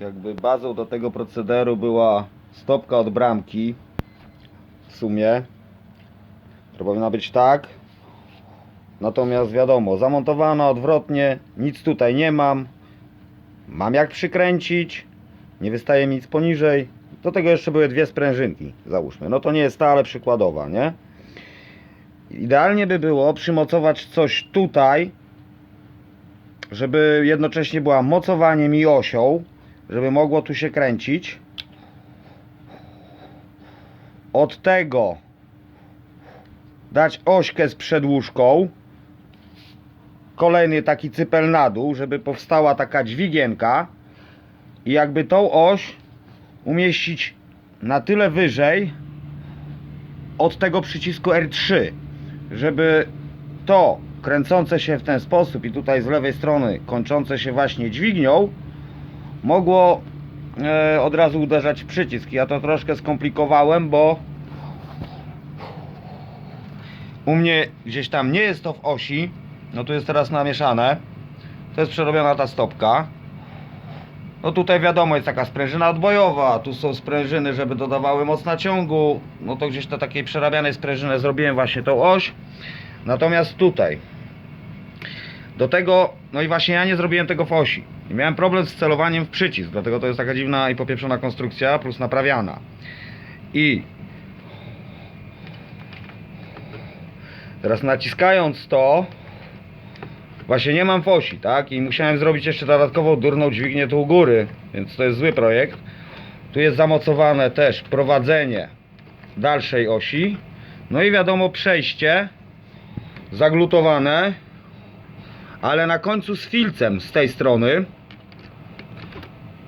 Jakby bazą do tego procederu była stopka od bramki w sumie. To powinna być tak. Natomiast wiadomo, zamontowana odwrotnie, nic tutaj nie mam. Mam jak przykręcić, nie wystaje mi nic poniżej. Do tego jeszcze były dwie sprężynki, załóżmy. No to nie jest ta, ale przykładowa, nie? Idealnie by było przymocować coś tutaj, żeby jednocześnie była mocowaniem i osią, żeby mogło tu się kręcić. Od tego dać ośkę z przedłużką. Kolejny taki cypel na dół, żeby powstała taka dźwigienka. I jakby tą oś umieścić na tyle wyżej od tego przycisku R3, żeby to kręcące się w ten sposób i tutaj z lewej strony kończące się właśnie dźwignią mogło e, od razu uderzać przycisk. Ja to troszkę skomplikowałem, bo u mnie gdzieś tam nie jest to w osi. No tu jest teraz namieszane. To jest przerobiona ta stopka. No tutaj wiadomo jest taka sprężyna odbojowa, tu są sprężyny, żeby dodawały moc naciągu. No to gdzieś to takiej przerabianej sprężyny zrobiłem właśnie tą oś. Natomiast tutaj do tego, no i właśnie ja nie zrobiłem tego w osi. I miałem problem z celowaniem w przycisk, dlatego to jest taka dziwna i popieprzona konstrukcja, plus naprawiana. I teraz naciskając to, właśnie nie mam w osi, tak? I musiałem zrobić jeszcze dodatkową durną dźwignię tu u góry, więc to jest zły projekt. Tu jest zamocowane też prowadzenie dalszej osi. No i wiadomo przejście zaglutowane ale na końcu z filcem z tej strony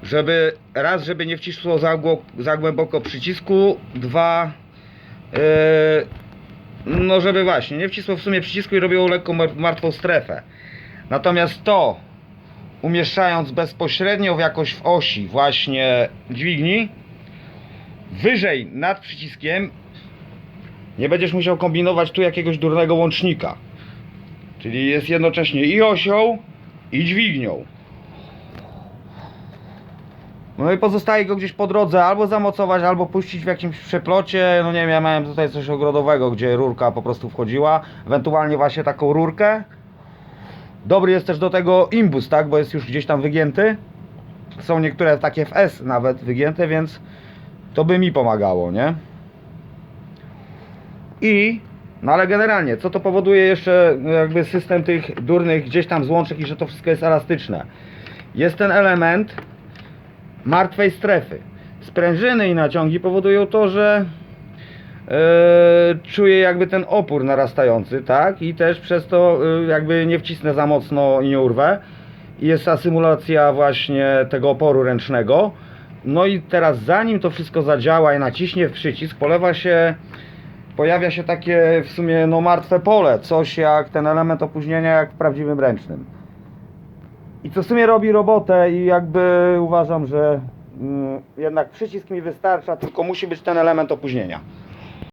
żeby raz, żeby nie wcisło za, za głęboko przycisku dwa yy, no żeby właśnie nie wcisło w sumie przycisku i robiło lekko mar- martwą strefę. Natomiast to umieszczając bezpośrednio w jakoś w osi właśnie dźwigni wyżej nad przyciskiem nie będziesz musiał kombinować tu jakiegoś durnego łącznika Czyli jest jednocześnie i osią, i dźwignią. No i pozostaje go gdzieś po drodze albo zamocować, albo puścić w jakimś przeplocie. No nie wiem, ja miałem tutaj coś ogrodowego, gdzie rurka po prostu wchodziła. Ewentualnie właśnie taką rurkę. Dobry jest też do tego imbus, tak? Bo jest już gdzieś tam wygięty. Są niektóre takie w S nawet wygięte, więc to by mi pomagało, nie? I no ale generalnie, co to powoduje jeszcze no, jakby system tych durnych gdzieś tam złączek i że to wszystko jest elastyczne? Jest ten element martwej strefy. Sprężyny i naciągi powodują to, że yy, czuję jakby ten opór narastający, tak? I też przez to yy, jakby nie wcisnę za mocno i nie urwę. I jest ta symulacja właśnie tego oporu ręcznego. No i teraz zanim to wszystko zadziała i naciśnie w przycisk, polewa się pojawia się takie w sumie no martwe pole, coś jak ten element opóźnienia jak w prawdziwym ręcznym. I co w sumie robi robotę i jakby uważam, że mm, jednak przycisk mi wystarcza, tylko musi być ten element opóźnienia.